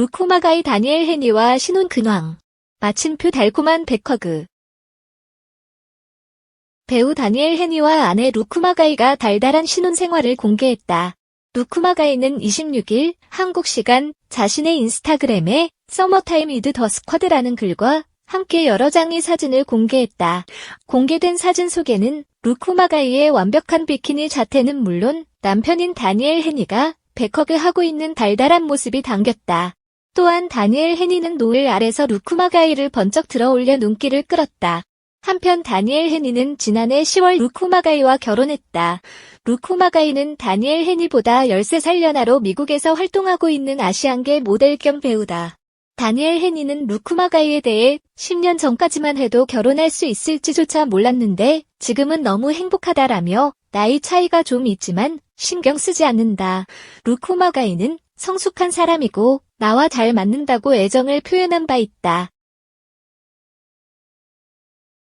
루쿠마가이 다니엘 헤니와 신혼 근황. 마침표 달콤한 백허그. 배우 다니엘 헤니와 아내 루쿠마가이가 달달한 신혼 생활을 공개했다. 루쿠마가이는 26일 한국 시간 자신의 인스타그램에 서머타임 이드 더 스쿼드라는 글과 함께 여러 장의 사진을 공개했다. 공개된 사진 속에는 루쿠마가이의 완벽한 비키니 자태는 물론 남편인 다니엘 헤니가 백허그 하고 있는 달달한 모습이 담겼다. 또한 다니엘 헤니는 노을 아래서 루쿠마가이를 번쩍 들어 올려 눈길을 끌었다. 한편 다니엘 헤니는 지난해 10월 루쿠마가이와 결혼했다. 루쿠마가이는 다니엘 헤니보다 13살 연하로 미국에서 활동하고 있는 아시안계 모델 겸 배우다. 다니엘 헤니는 루쿠마가이에 대해 10년 전까지만 해도 결혼할 수 있을지조차 몰랐는데 지금은 너무 행복하다라며 나이 차이가 좀 있지만 신경 쓰지 않는다. 루쿠마가이는 성숙한 사람이고 나와 잘 맞는다고 애정을 표현한 바 있다.